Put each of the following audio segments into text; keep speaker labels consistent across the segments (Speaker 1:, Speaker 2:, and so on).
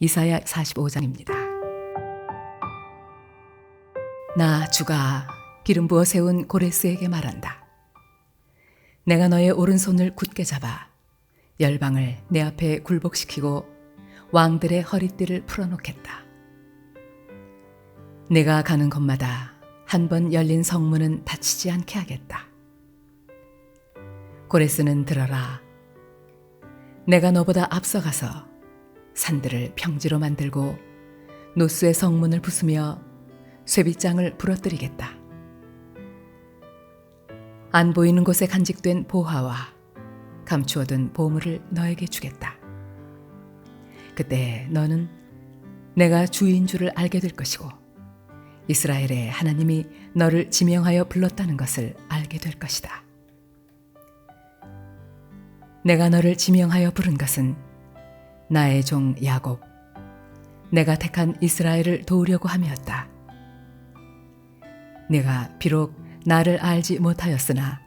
Speaker 1: 이사야 45장입니다. 나 주가 기름 부어 세운 고레스에게 말한다. 내가 너의 오른손을 굳게 잡아 열방을 내 앞에 굴복시키고 왕들의 허리띠를 풀어놓겠다. 내가 가는 곳마다 한 번 열린 성문은 닫히지 않게 하겠다. 고레스는 들어라. 내가 너보다 앞서가서 산들을 평지로 만들고 노스의 성문을 부수며 쇠빗장을 부러뜨리겠다. 안 보이는 곳에 간직된 보화와 감추어둔 보물을 너에게 주겠다. 그때 너는 내가 주인 줄을 알게 될 것이고 이스라엘의 하나님이 너를 지명하여 불렀다는 것을 알게 될 것이다. 내가 너를 지명하여 부른 것은 나의 종 야곱, 내가 택한 이스라엘을 도우려고 함이었다. 내가 비록 나를 알지 못하였으나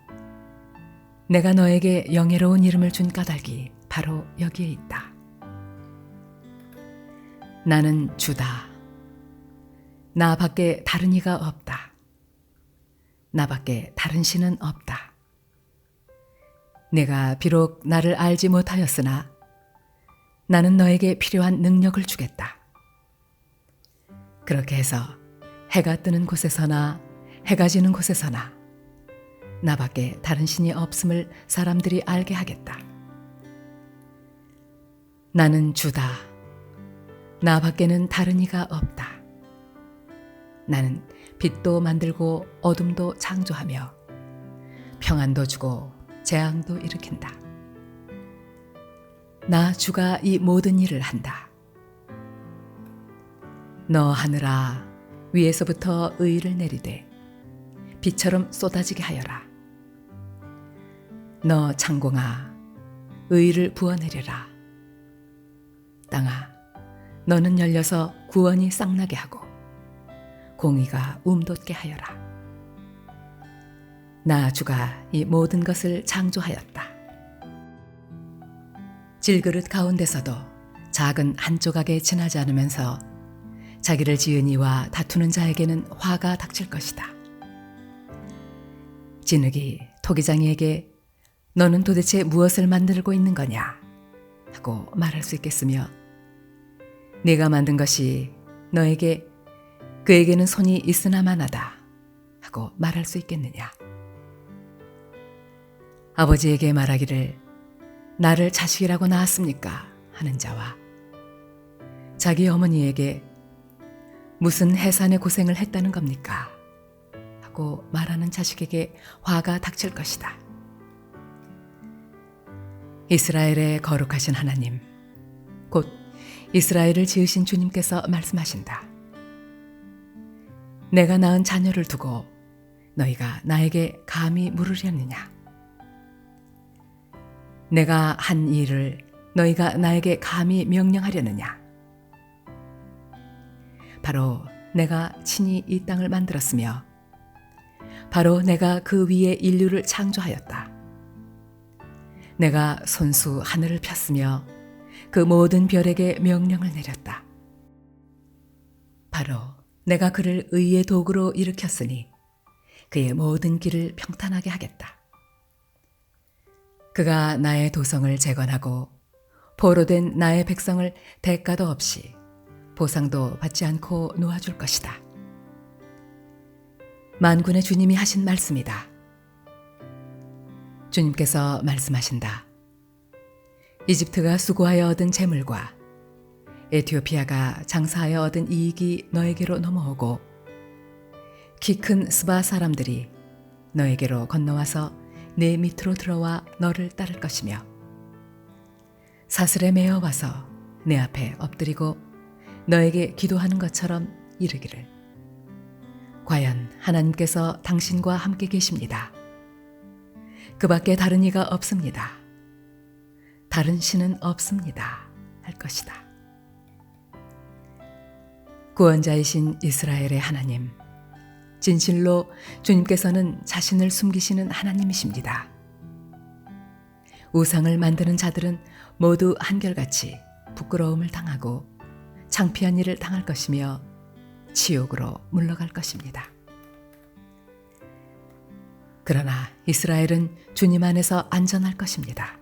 Speaker 1: 내가 너에게 영예로운 이름을 준 까닭이 바로 여기에 있다. 나는 주다. 나 밖에 다른 이가 없다. 나 밖에 다른 신은 없다. 내가 비록 나를 알지 못하였으나 나는 너에게 필요한 능력을 주겠다. 그렇게 해서 해가 뜨는 곳에서나 해가 지는 곳에서나 나밖에 다른 신이 없음을 사람들이 알게 하겠다. 나는 주다. 나밖에는 다른 이가 없다. 나는 빛도 만들고 어둠도 창조하며 평안도 주고 재앙도 일으킨다. 나 주가 이 모든 일을 한다. 너 하늘아 위에서부터 의를 내리되 비처럼 쏟아지게 하여라. 너 창공아 의를 부어내려라. 땅아 너는 열려서 구원이 쌍나게 하고 공의가 움돋게 하여라. 나 주가 이 모든 것을 창조하였다. 질그릇 가운데서도 작은 한 조각에 지나지 않으면서 자기를 지은 이와 다투는 자에게는 화가 닥칠 것이다. 진흙이 토기장이에게 너는 도대체 무엇을 만들고 있는 거냐? 하고 말할 수 있겠으며 네가 만든 것이 너에게 그에게는 손이 있으나마나다 하고 말할 수 있겠느냐? 아버지에게 말하기를 나를 자식이라고 낳았습니까? 하는 자와 자기 어머니에게 무슨 해산의 고생을 했다는 겁니까? 하고 말하는 자식에게 화가 닥칠 것이다. 이스라엘의 거룩하신 하나님, 곧 이스라엘을 지으신 주님께서 말씀하신다. 내가 낳은 자녀를 두고 너희가 나에게 감히 물으려느냐? 내가 한 일을 너희가 나에게 감히 명령하려느냐? 바로 내가 친히 이 땅을 만들었으며, 바로 내가 그 위에 인류를 창조하였다. 내가 손수 하늘을 폈으며 그 모든 별에게 명령을 내렸다. 바로 내가 그를 의의 도구로 일으켰으니 그의 모든 길을 평탄하게 하겠다. 그가 나의 도성을 재건하고 포로된 나의 백성을 대가도 없이 보상도 받지 않고 놓아줄 것이다. 만군의 주님이 하신 말씀이다. 주님께서 말씀하신다. 이집트가 수고하여 얻은 재물과 에티오피아가 장사하여 얻은 이익이 너에게로 넘어오고 키 큰 스바 사람들이 너에게로 건너와서 내 밑으로 들어와 너를 따를 것이며 사슬에 매어 와서 내 앞에 엎드리고 너에게 기도하는 것처럼 이르기를 과연 하나님께서 당신과 함께 계십니다. 그 밖에 다른 이가 없습니다. 다른 신은 없습니다. 할 것이다. 구원자이신 이스라엘의 하나님, 진실로 주님께서는 자신을 숨기시는 하나님이십니다. 우상을 만드는 자들은 모두 한결같이 부끄러움을 당하고 창피한 일을 당할 것이며 지옥으로 물러갈 것입니다. 그러나 이스라엘은 주님 안에서 안전할 것입니다.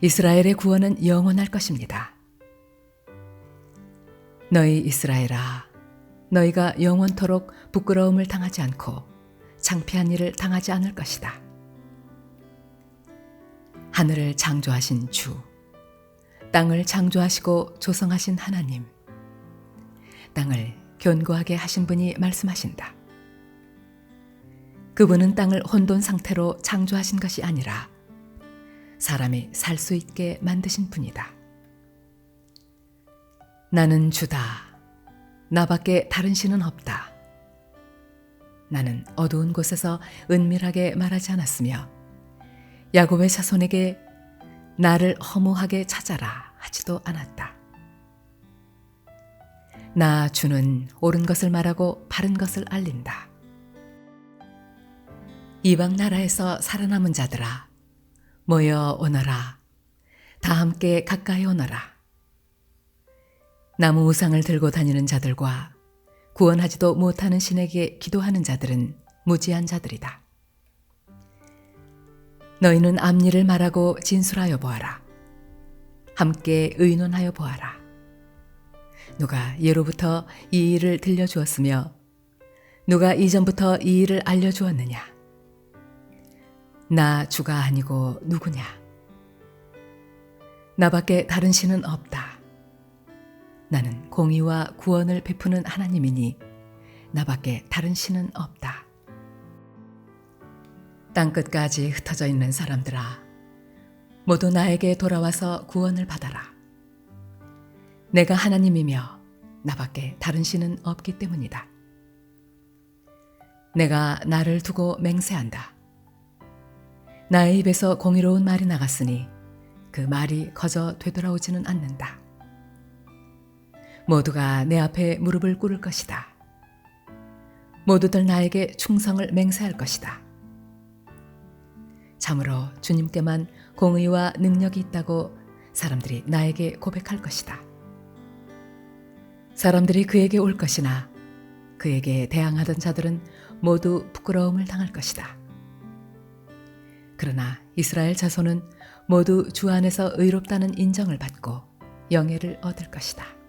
Speaker 1: 이스라엘의 구원은 영원할 것입니다. 너희 이스라엘아, 너희가 영원토록 부끄러움을 당하지 않고 창피한 일을 당하지 않을 것이다. 하늘을 창조하신 주, 땅을 창조하시고 조성하신 하나님, 땅을 견고하게 하신 분이 말씀하신다. 그분은 땅을 혼돈 상태로 창조하신 것이 아니라 사람이 살 수 있게 만드신 분이다. 나는 주다. 나밖에 다른 신은 없다. 나는 어두운 곳에서 은밀하게 말하지 않았으며 야곱의 자손에게 나를 허무하게 찾아라 하지도 않았다. 나 주는 옳은 것을 말하고 바른 것을 알린다. 이방 나라에서 살아남은 자들아 모여 오너라 다 함께 가까이 오너라 나무 우상을 들고 다니는 자들과 구원하지도 못하는 신에게 기도하는 자들은 무지한 자들이다. 너희는 앞일을 말하고 진술하여 보아라. 함께 의논하여 보아라. 누가 예로부터 이 일을 들려주었으며 누가 이전부터 이 일을 알려주었느냐? 나 주가 아니고 누구냐? 나밖에 다른 신은 없다. 나는 공의와 구원을 베푸는 하나님이니 나밖에 다른 신은 없다. 땅 끝까지 흩어져 있는 사람들아, 모두 나에게 돌아와서 구원을 받아라. 내가 하나님이며 나밖에 다른 신은 없기 때문이다. 내가 나를 두고 맹세한다. 나의 입에서 공의로운 말이 나갔으니 그 말이 거저 되돌아오지는 않는다. 모두가 내 앞에 무릎을 꿇을 것이다. 모두들 나에게 충성을 맹세할 것이다. 참으로 주님께만 공의와 능력이 있다고 사람들이 나에게 고백할 것이다. 사람들이 그에게 올 것이나 그에게 대항하던 자들은 모두 부끄러움을 당할 것이다. 그러나 이스라엘 자손은 모두 주 안에서 의롭다는 인정을 받고 영예를 얻을 것이다.